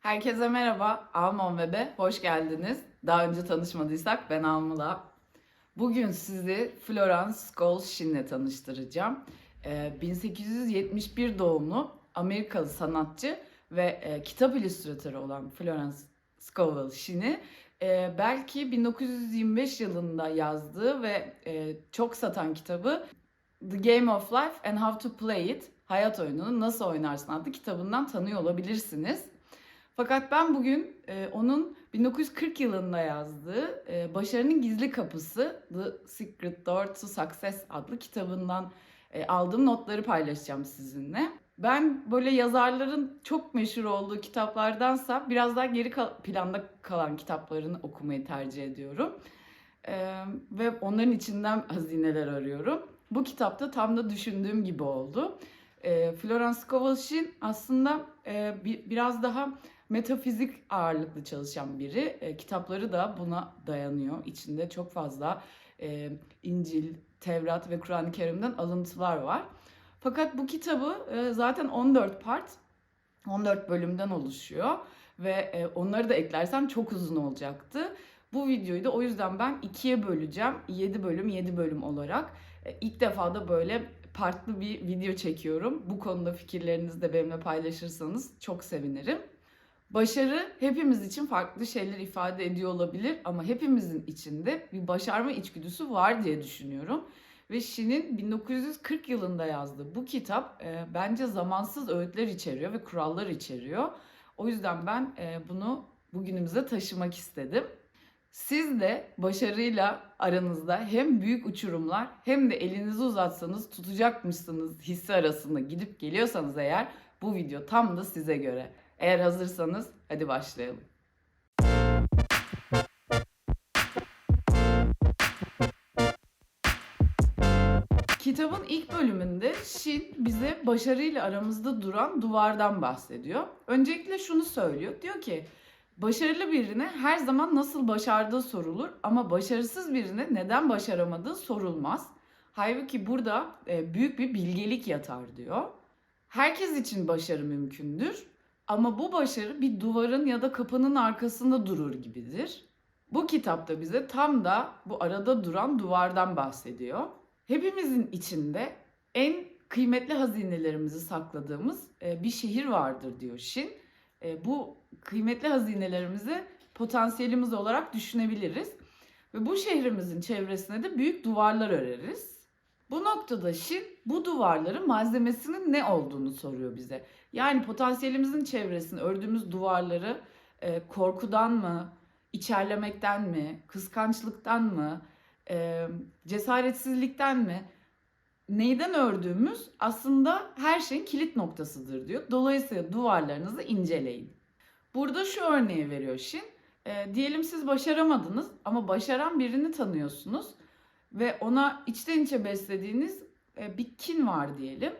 Herkese merhaba. Almon Web'e hoş geldiniz. Daha önce tanışmadıysak ben Almula. Bugün sizi Florence Scoll Shinn'le tanıştıracağım. Ee, 1871 doğumlu Amerikalı sanatçı ve e, kitap illüstratörü olan Florence Scovel Shinn'i e, belki 1925 yılında yazdığı ve e, çok satan kitabı The Game of Life and How to Play It Hayat Oyununu Nasıl Oynarsın adlı kitabından tanıyor olabilirsiniz. Fakat ben bugün e, onun 1940 yılında yazdığı e, Başarının Gizli Kapısı The Secret Door to Success adlı kitabından e, aldığım notları paylaşacağım sizinle. Ben böyle yazarların çok meşhur olduğu kitaplardansa biraz daha geri kal- planda kalan kitaplarını okumayı tercih ediyorum. E, ve onların içinden hazineler arıyorum. Bu kitapta tam da düşündüğüm gibi oldu. E, Florence Scovel aslında e, bir, biraz daha metafizik ağırlıklı çalışan biri. E, kitapları da buna dayanıyor. İçinde çok fazla e, İncil, Tevrat ve Kur'an-ı Kerim'den alıntılar var. Fakat bu kitabı e, zaten 14 part, 14 bölümden oluşuyor ve e, onları da eklersem çok uzun olacaktı. Bu videoyu da o yüzden ben ikiye böleceğim. 7 bölüm 7 bölüm olarak. E, ilk defa da böyle farklı bir video çekiyorum. Bu konuda fikirlerinizi de benimle paylaşırsanız çok sevinirim. Başarı hepimiz için farklı şeyler ifade ediyor olabilir ama hepimizin içinde bir başarma içgüdüsü var diye düşünüyorum. Ve Şin'in 1940 yılında yazdığı bu kitap e, bence zamansız öğütler içeriyor ve kurallar içeriyor. O yüzden ben e, bunu bugünümüze taşımak istedim. Siz de başarıyla aranızda hem büyük uçurumlar hem de elinizi uzatsanız tutacakmışsınız hissi arasında gidip geliyorsanız eğer bu video tam da size göre. Eğer hazırsanız hadi başlayalım. Kitabın ilk bölümünde Shin bize başarıyla aramızda duran duvardan bahsediyor. Öncelikle şunu söylüyor. Diyor ki başarılı birine her zaman nasıl başardığı sorulur ama başarısız birine neden başaramadığı sorulmaz. Halbuki burada e, büyük bir bilgelik yatar diyor. Herkes için başarı mümkündür ama bu başarı bir duvarın ya da kapının arkasında durur gibidir. Bu kitapta bize tam da bu arada duran duvardan bahsediyor. Hepimizin içinde en kıymetli hazinelerimizi sakladığımız e, bir şehir vardır diyor Şin. E, Bu kıymetli hazinelerimizi potansiyelimiz olarak düşünebiliriz. Ve bu şehrimizin çevresine de büyük duvarlar öreriz. Bu noktada Şin bu duvarların malzemesinin ne olduğunu soruyor bize. Yani potansiyelimizin çevresini ördüğümüz duvarları e, korkudan mı, içerlemekten mi, kıskançlıktan mı, e, cesaretsizlikten mi, neyden ördüğümüz aslında her şeyin kilit noktasıdır diyor. Dolayısıyla duvarlarınızı inceleyin. Burada şu örneği veriyor Şin. E, diyelim siz başaramadınız ama başaran birini tanıyorsunuz ve ona içten içe beslediğiniz bir kin var diyelim.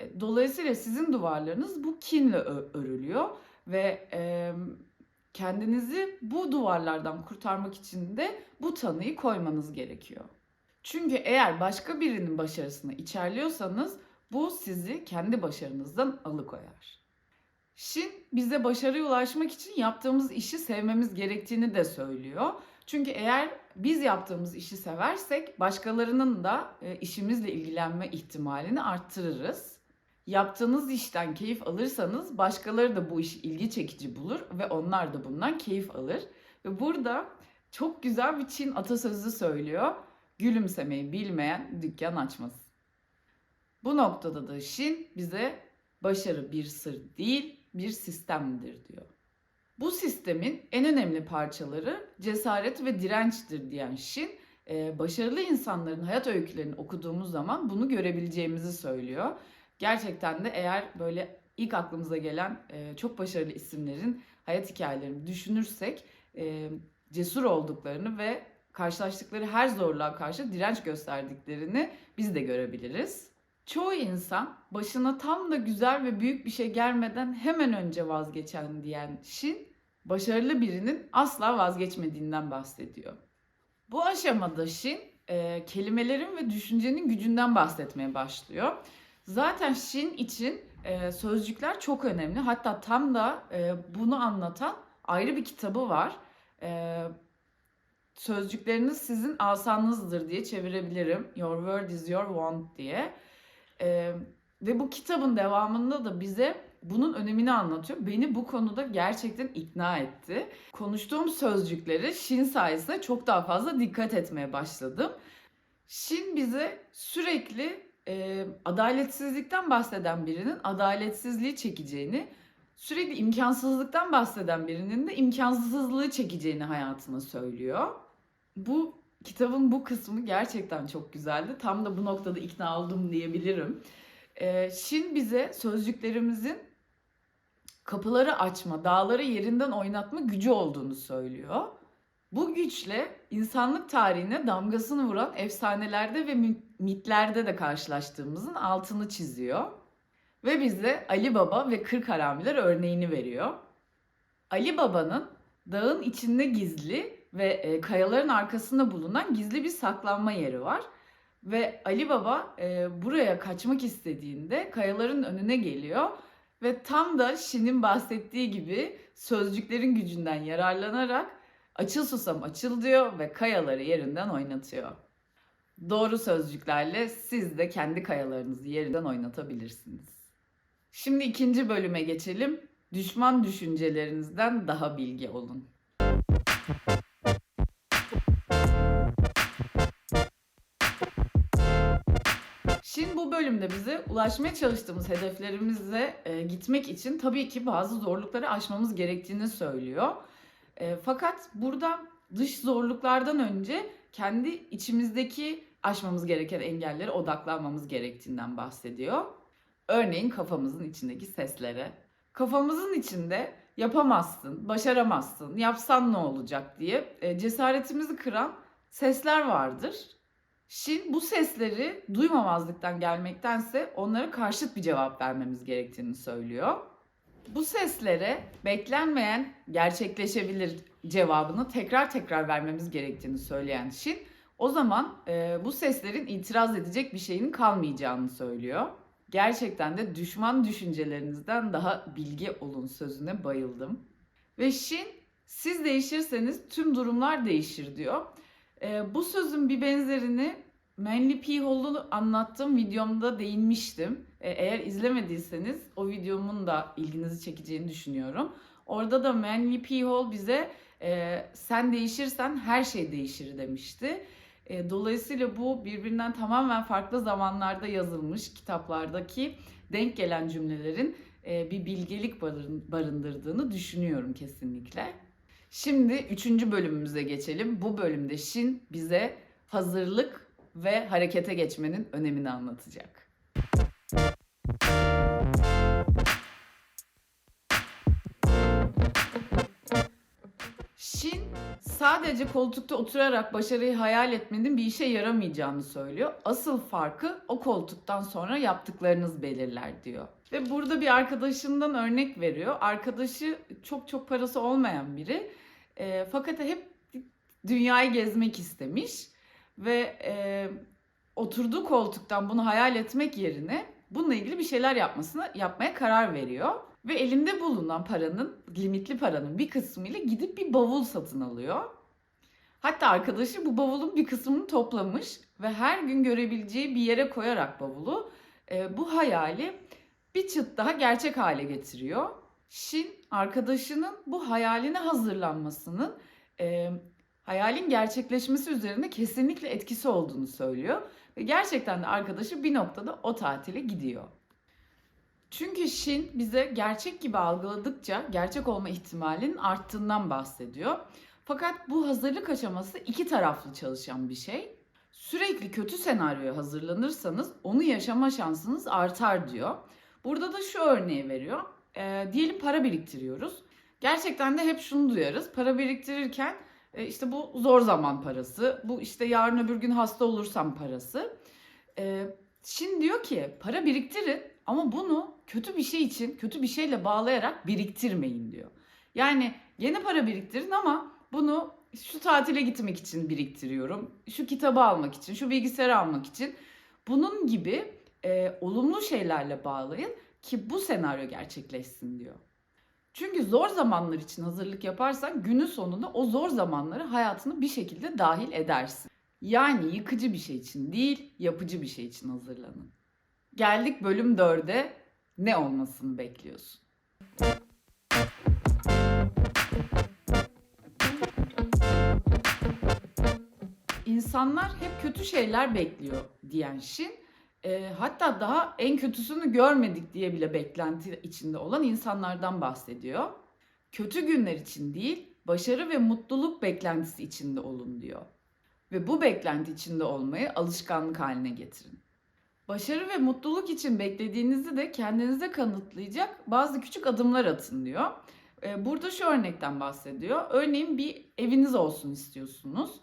E, Dolayısıyla sizin duvarlarınız bu kinle örülüyor ve e, kendinizi bu duvarlardan kurtarmak için de bu tanıyı koymanız gerekiyor. Çünkü eğer başka birinin başarısını içerliyorsanız bu sizi kendi başarınızdan alıkoyar. Şin bize başarıya ulaşmak için yaptığımız işi sevmemiz gerektiğini de söylüyor. Çünkü eğer biz yaptığımız işi seversek başkalarının da e, işimizle ilgilenme ihtimalini arttırırız. Yaptığınız işten keyif alırsanız başkaları da bu işi ilgi çekici bulur ve onlar da bundan keyif alır. Ve burada çok güzel bir Çin atasözü söylüyor. Gülümsemeyi bilmeyen dükkan açmaz. Bu noktada da Şin bize başarı bir sır değil bir sistemdir diyor. Bu sistemin en önemli parçaları cesaret ve dirençtir diyen Şin, e, başarılı insanların hayat öykülerini okuduğumuz zaman bunu görebileceğimizi söylüyor. Gerçekten de eğer böyle ilk aklımıza gelen e, çok başarılı isimlerin hayat hikayelerini düşünürsek e, cesur olduklarını ve karşılaştıkları her zorluğa karşı direnç gösterdiklerini biz de görebiliriz. Çoğu insan başına tam da güzel ve büyük bir şey gelmeden hemen önce vazgeçen diyen Şin, başarılı birinin asla vazgeçmediğinden bahsediyor. Bu aşamada Şin, e, kelimelerin ve düşüncenin gücünden bahsetmeye başlıyor. Zaten Şin için e, sözcükler çok önemli. Hatta tam da e, bunu anlatan ayrı bir kitabı var. E, sözcükleriniz sizin asanınızdır diye çevirebilirim. Your word is your want diye. E, ve bu kitabın devamında da bize bunun önemini anlatıyor. Beni bu konuda gerçekten ikna etti. Konuştuğum sözcükleri Shin sayesinde çok daha fazla dikkat etmeye başladım. Shin bize sürekli e, adaletsizlikten bahseden birinin adaletsizliği çekeceğini, sürekli imkansızlıktan bahseden birinin de imkansızlığı çekeceğini hayatına söylüyor. Bu kitabın bu kısmı gerçekten çok güzeldi. Tam da bu noktada ikna oldum diyebilirim. E, Shin bize sözcüklerimizin kapıları açma, dağları yerinden oynatma gücü olduğunu söylüyor. Bu güçle insanlık tarihine damgasını vuran efsanelerde ve mi- mitlerde de karşılaştığımızın altını çiziyor. Ve bize Ali Baba ve Kırk Haramiler örneğini veriyor. Ali Baba'nın dağın içinde gizli ve e, kayaların arkasında bulunan gizli bir saklanma yeri var. Ve Ali Baba e, buraya kaçmak istediğinde kayaların önüne geliyor ve tam da Şin'in bahsettiği gibi sözcüklerin gücünden yararlanarak açıl susam açıl diyor ve kayaları yerinden oynatıyor. Doğru sözcüklerle siz de kendi kayalarınızı yerinden oynatabilirsiniz. Şimdi ikinci bölüme geçelim. Düşman düşüncelerinizden daha bilgi olun. Şimdi bu bölümde bize ulaşmaya çalıştığımız hedeflerimize e, gitmek için tabii ki bazı zorlukları aşmamız gerektiğini söylüyor. E, fakat burada dış zorluklardan önce kendi içimizdeki aşmamız gereken engellere odaklanmamız gerektiğinden bahsediyor. Örneğin kafamızın içindeki seslere. Kafamızın içinde yapamazsın, başaramazsın, yapsan ne olacak diye e, cesaretimizi kıran sesler vardır. Şin bu sesleri duymamazlıktan gelmektense onlara karşıt bir cevap vermemiz gerektiğini söylüyor. Bu seslere beklenmeyen gerçekleşebilir cevabını tekrar tekrar vermemiz gerektiğini söyleyen Şin o zaman e, bu seslerin itiraz edecek bir şeyin kalmayacağını söylüyor. Gerçekten de düşman düşüncelerinizden daha bilgi olun sözüne bayıldım. Ve Şin siz değişirseniz tüm durumlar değişir diyor. Ee, bu sözün bir benzerini Manly P. Hall'u anlattığım videomda değinmiştim. Ee, eğer izlemediyseniz o videomun da ilginizi çekeceğini düşünüyorum. Orada da Manly P. Hall bize e, sen değişirsen her şey değişir demişti. E, dolayısıyla bu birbirinden tamamen farklı zamanlarda yazılmış kitaplardaki denk gelen cümlelerin e, bir bilgelik barın- barındırdığını düşünüyorum kesinlikle. Şimdi üçüncü bölümümüze geçelim. Bu bölümde Şin bize hazırlık ve harekete geçmenin önemini anlatacak. Şin sadece koltukta oturarak başarıyı hayal etmenin bir işe yaramayacağını söylüyor. Asıl farkı o koltuktan sonra yaptıklarınız belirler diyor. Ve burada bir arkadaşından örnek veriyor. Arkadaşı çok çok parası olmayan biri. E, fakat hep dünyayı gezmek istemiş ve e, oturduğu koltuktan bunu hayal etmek yerine bununla ilgili bir şeyler yapmasını yapmaya karar veriyor ve elinde bulunan paranın limitli paranın bir kısmıyla gidip bir bavul satın alıyor. Hatta arkadaşı bu bavulun bir kısmını toplamış ve her gün görebileceği bir yere koyarak bavulu e, bu hayali bir çıt daha gerçek hale getiriyor. Shin arkadaşının bu hayaline hazırlanmasının e, hayalin gerçekleşmesi üzerinde kesinlikle etkisi olduğunu söylüyor. Ve gerçekten de arkadaşı bir noktada o tatile gidiyor. Çünkü Shin bize gerçek gibi algıladıkça gerçek olma ihtimalinin arttığından bahsediyor. Fakat bu hazırlık aşaması iki taraflı çalışan bir şey. Sürekli kötü senaryoya hazırlanırsanız onu yaşama şansınız artar diyor. Burada da şu örneği veriyor. E, diyelim para biriktiriyoruz. Gerçekten de hep şunu duyarız. Para biriktirirken e, işte bu zor zaman parası, bu işte yarın öbür gün hasta olursam parası. E, şimdi diyor ki para biriktirin ama bunu kötü bir şey için, kötü bir şeyle bağlayarak biriktirmeyin diyor. Yani yeni para biriktirin ama bunu şu tatile gitmek için biriktiriyorum, şu kitabı almak için, şu bilgisayarı almak için. Bunun gibi e, olumlu şeylerle bağlayın ki bu senaryo gerçekleşsin diyor. Çünkü zor zamanlar için hazırlık yaparsan günün sonunda o zor zamanları hayatına bir şekilde dahil edersin. Yani yıkıcı bir şey için değil, yapıcı bir şey için hazırlanın. Geldik bölüm 4'e. Ne olmasını bekliyorsun? İnsanlar hep kötü şeyler bekliyor diyen Şin, e, hatta daha en kötüsünü görmedik diye bile beklenti içinde olan insanlardan bahsediyor. Kötü günler için değil, başarı ve mutluluk beklentisi içinde olun diyor. Ve bu beklenti içinde olmayı alışkanlık haline getirin. Başarı ve mutluluk için beklediğinizi de kendinize kanıtlayacak bazı küçük adımlar atın diyor. Burada şu örnekten bahsediyor. Örneğin bir eviniz olsun istiyorsunuz.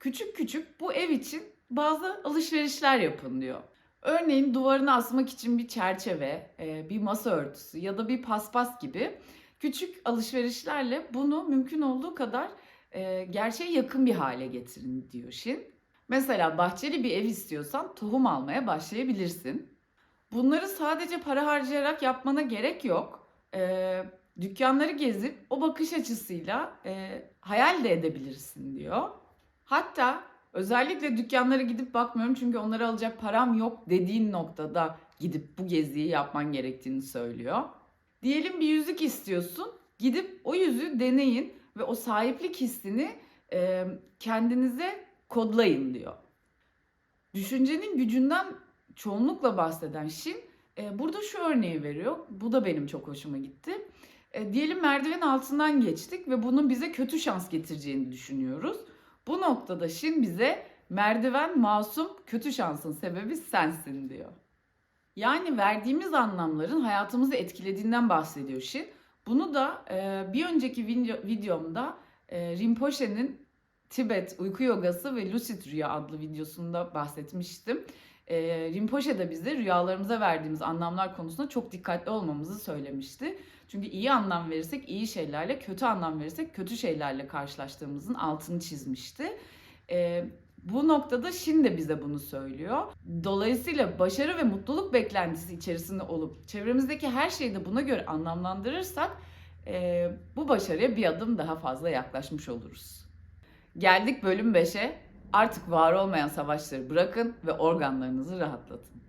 Küçük küçük bu ev için bazı alışverişler yapın diyor. Örneğin duvarına asmak için bir çerçeve, e, bir masa örtüsü ya da bir paspas gibi küçük alışverişlerle bunu mümkün olduğu kadar e, gerçeğe yakın bir hale getirin diyor Şin. Mesela bahçeli bir ev istiyorsan tohum almaya başlayabilirsin. Bunları sadece para harcayarak yapmana gerek yok. E, dükkanları gezip o bakış açısıyla e, hayal de edebilirsin diyor. Hatta özellikle dükkanlara gidip bakmıyorum çünkü onları alacak param yok dediğin noktada gidip bu geziyi yapman gerektiğini söylüyor. Diyelim bir yüzük istiyorsun. Gidip o yüzüğü deneyin ve o sahiplik hissini e, kendinize kodlayın diyor. Düşüncenin gücünden çoğunlukla bahseden Şin e, burada şu örneği veriyor. Bu da benim çok hoşuma gitti. E, diyelim merdiven altından geçtik ve bunun bize kötü şans getireceğini düşünüyoruz. Bu noktada Şin bize merdiven masum kötü şansın sebebi sensin diyor. Yani verdiğimiz anlamların hayatımızı etkilediğinden bahsediyor Şin. Bunu da e, bir önceki video, videomda e, Rinpoche'nin Tibet uyku yogası ve lucid rüya adlı videosunda bahsetmiştim. E, Rinpoche de bize rüyalarımıza verdiğimiz anlamlar konusunda çok dikkatli olmamızı söylemişti. Çünkü iyi anlam verirsek iyi şeylerle, kötü anlam verirsek kötü şeylerle karşılaştığımızın altını çizmişti. Ee, bu noktada Şin de bize bunu söylüyor. Dolayısıyla başarı ve mutluluk beklentisi içerisinde olup çevremizdeki her şeyi de buna göre anlamlandırırsak e, bu başarıya bir adım daha fazla yaklaşmış oluruz. Geldik bölüm 5'e. Artık var olmayan savaşları bırakın ve organlarınızı rahatlatın.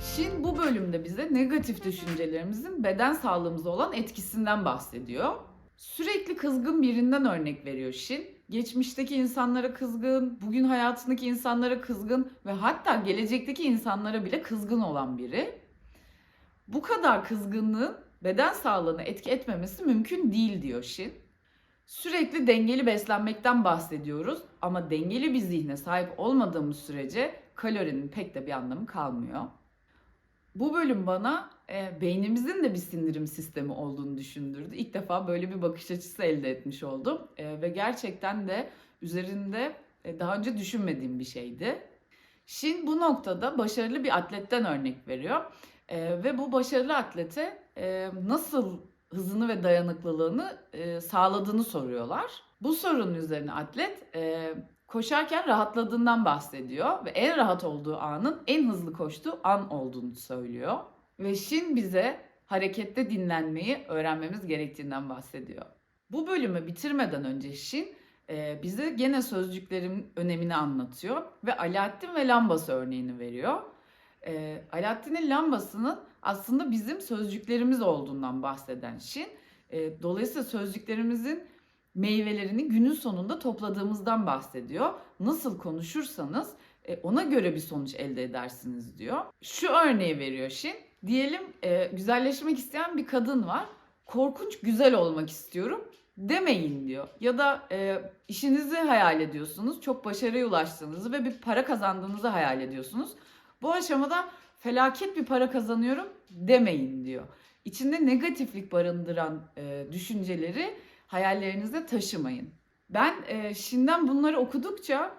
Şin bu bölümde bize negatif düşüncelerimizin beden sağlığımıza olan etkisinden bahsediyor. Sürekli kızgın birinden örnek veriyor Şin. Geçmişteki insanlara kızgın, bugün hayatındaki insanlara kızgın ve hatta gelecekteki insanlara bile kızgın olan biri. Bu kadar kızgınlığın beden sağlığına etki etmemesi mümkün değil diyor Şin. Sürekli dengeli beslenmekten bahsediyoruz ama dengeli bir zihne sahip olmadığımız sürece kalorinin pek de bir anlamı kalmıyor. Bu bölüm bana e, beynimizin de bir sindirim sistemi olduğunu düşündürdü. İlk defa böyle bir bakış açısı elde etmiş oldum E, ve gerçekten de üzerinde e, daha önce düşünmediğim bir şeydi. Şin bu noktada başarılı bir atletten örnek veriyor E, ve bu başarılı atlete nasıl hızını ve dayanıklılığını sağladığını soruyorlar. Bu sorunun üzerine atlet koşarken rahatladığından bahsediyor ve en rahat olduğu anın en hızlı koştuğu an olduğunu söylüyor. Ve Şin bize harekette dinlenmeyi öğrenmemiz gerektiğinden bahsediyor. Bu bölümü bitirmeden önce e, bize gene sözcüklerin önemini anlatıyor ve Alaaddin ve lambası örneğini veriyor. E, Alaaddin'in lambasının aslında bizim sözcüklerimiz olduğundan bahseden Şin. E, dolayısıyla sözcüklerimizin meyvelerini günün sonunda topladığımızdan bahsediyor. Nasıl konuşursanız e, ona göre bir sonuç elde edersiniz diyor. Şu örneği veriyor Şin. Diyelim e, güzelleşmek isteyen bir kadın var. Korkunç güzel olmak istiyorum demeyin diyor. Ya da e, işinizi hayal ediyorsunuz, çok başarıya ulaştığınızı ve bir para kazandığınızı hayal ediyorsunuz. Bu aşamada felaket bir para kazanıyorum demeyin diyor. İçinde negatiflik barındıran e, düşünceleri hayallerinizde taşımayın. Ben e, şimdiden bunları okudukça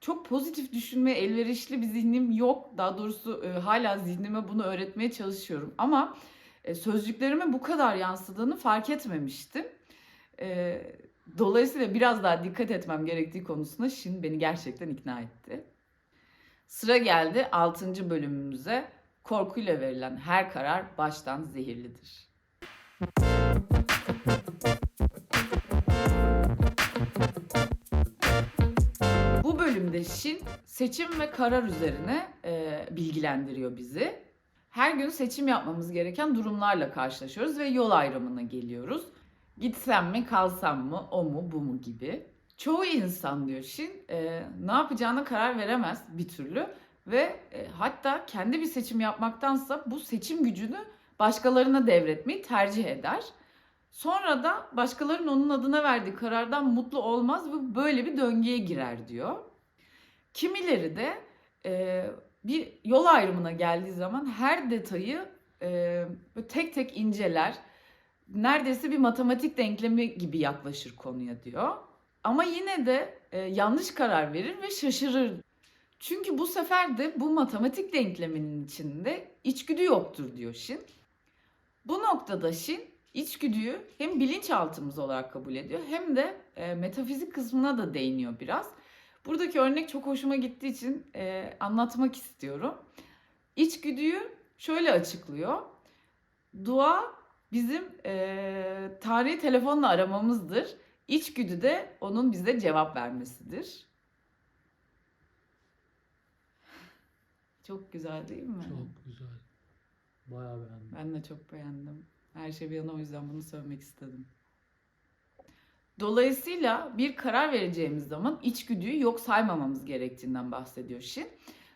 çok pozitif düşünmeye elverişli bir zihnim yok. Daha doğrusu e, hala zihnime bunu öğretmeye çalışıyorum. Ama e, sözcüklerime bu kadar yansıdığını fark etmemiştim. E, Dolayısıyla biraz daha dikkat etmem gerektiği konusunda Şin beni gerçekten ikna etti. Sıra geldi 6. bölümümüze. Korkuyla verilen her karar baştan zehirlidir. Bu bölümde Şin seçim ve karar üzerine e, bilgilendiriyor bizi. Her gün seçim yapmamız gereken durumlarla karşılaşıyoruz ve yol ayrımına geliyoruz. Gitsem mi, kalsam mı, o mu, bu mu gibi. Çoğu insan diyor Şin, e, ne yapacağına karar veremez bir türlü ve e, hatta kendi bir seçim yapmaktansa bu seçim gücünü başkalarına devretmeyi tercih eder. Sonra da başkalarının onun adına verdiği karardan mutlu olmaz ve böyle bir döngüye girer diyor. Kimileri de e, bir yol ayrımına geldiği zaman her detayı e, tek tek inceler. Neredeyse bir matematik denklemi gibi yaklaşır konuya diyor. Ama yine de e, yanlış karar verir ve şaşırır. Çünkü bu sefer de bu matematik denkleminin içinde içgüdü yoktur diyor Şin. Bu noktada Şin içgüdüyü hem bilinçaltımız olarak kabul ediyor hem de e, metafizik kısmına da değiniyor biraz. Buradaki örnek çok hoşuma gittiği için e, anlatmak istiyorum. İçgüdüyü şöyle açıklıyor. Dua bizim e, tarihi telefonla aramamızdır. İçgüdü de onun bize cevap vermesidir. Çok güzel değil mi? Çok güzel. Bayağı beğendim. Ben de çok beğendim. Her şey bir yana o yüzden bunu söylemek istedim. Dolayısıyla bir karar vereceğimiz zaman içgüdüyü yok saymamamız gerektiğinden bahsediyor Şin.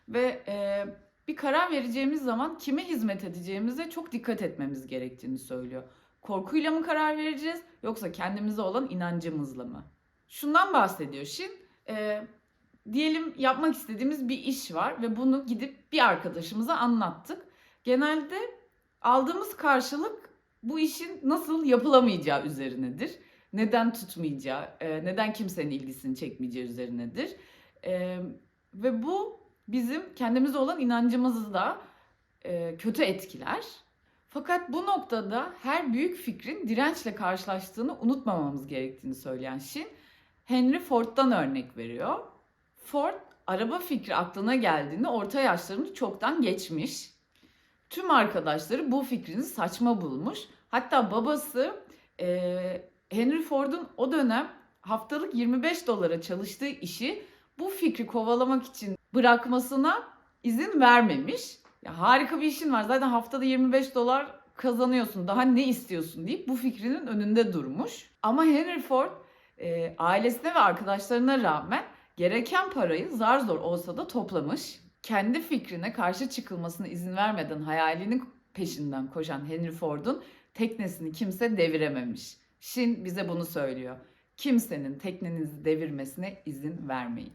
Ve e, bir karar vereceğimiz zaman kime hizmet edeceğimize çok dikkat etmemiz gerektiğini söylüyor. Korkuyla mı karar vereceğiz yoksa kendimize olan inancımızla mı? Şundan bahsediyor Şin. E, diyelim yapmak istediğimiz bir iş var ve bunu gidip bir arkadaşımıza anlattık. Genelde aldığımız karşılık bu işin nasıl yapılamayacağı üzerinedir. Neden tutmayacağı, e, neden kimsenin ilgisini çekmeyeceği üzerinedir. E, ve bu bizim kendimize olan inancımızı da e, kötü etkiler. Fakat bu noktada her büyük fikrin dirençle karşılaştığını unutmamamız gerektiğini söyleyen Şin, Henry Ford'dan örnek veriyor. Ford, araba fikri aklına geldiğinde orta yaşlarını çoktan geçmiş. Tüm arkadaşları bu fikrini saçma bulmuş. Hatta babası e, Henry Ford'un o dönem haftalık 25 dolara çalıştığı işi bu fikri kovalamak için bırakmasına izin vermemiş. Ya harika bir işin var. Zaten haftada 25 dolar kazanıyorsun. Daha ne istiyorsun deyip bu fikrinin önünde durmuş. Ama Henry Ford e, ailesine ve arkadaşlarına rağmen gereken parayı zar zor olsa da toplamış. Kendi fikrine karşı çıkılmasına izin vermeden hayalinin peşinden koşan Henry Ford'un teknesini kimse devirememiş. Şin bize bunu söylüyor. Kimsenin teknenizi devirmesine izin vermeyin.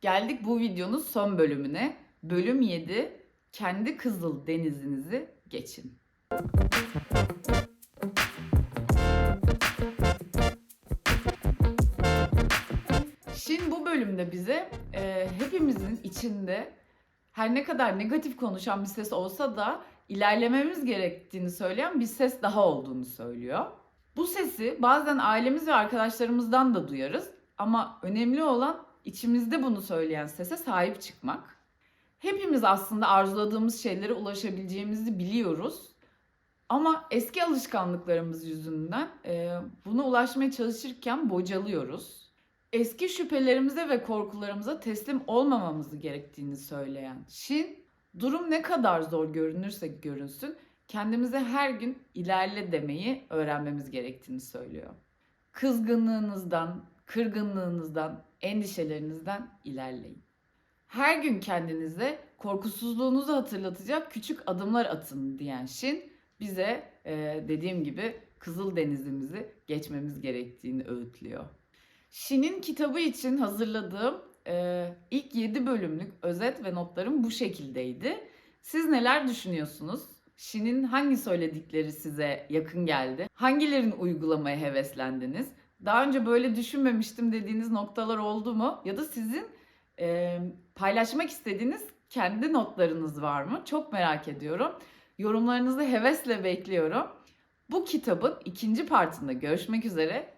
Geldik bu videonun son bölümüne. Bölüm 7. Kendi kızıl denizinizi geçin. Bölümde bize e, hepimizin içinde her ne kadar negatif konuşan bir ses olsa da ilerlememiz gerektiğini söyleyen bir ses daha olduğunu söylüyor. Bu sesi bazen ailemiz ve arkadaşlarımızdan da duyarız ama önemli olan içimizde bunu söyleyen sese sahip çıkmak. Hepimiz aslında arzuladığımız şeylere ulaşabileceğimizi biliyoruz. Ama eski alışkanlıklarımız yüzünden e, buna ulaşmaya çalışırken bocalıyoruz. Eski şüphelerimize ve korkularımıza teslim olmamamızı gerektiğini söyleyen Şin, durum ne kadar zor görünürse görünsün kendimize her gün ilerle demeyi öğrenmemiz gerektiğini söylüyor. Kızgınlığınızdan, kırgınlığınızdan, endişelerinizden ilerleyin. Her gün kendinize korkusuzluğunuzu hatırlatacak küçük adımlar atın diyen Şin bize dediğim gibi Kızıl Denizimizi geçmemiz gerektiğini öğütlüyor. Şin'in kitabı için hazırladığım e, ilk 7 bölümlük özet ve notlarım bu şekildeydi. Siz neler düşünüyorsunuz? Şin'in hangi söyledikleri size yakın geldi? Hangilerini uygulamaya heveslendiniz? Daha önce böyle düşünmemiştim dediğiniz noktalar oldu mu? Ya da sizin e, paylaşmak istediğiniz kendi notlarınız var mı? Çok merak ediyorum. Yorumlarınızı hevesle bekliyorum. Bu kitabın ikinci partında görüşmek üzere.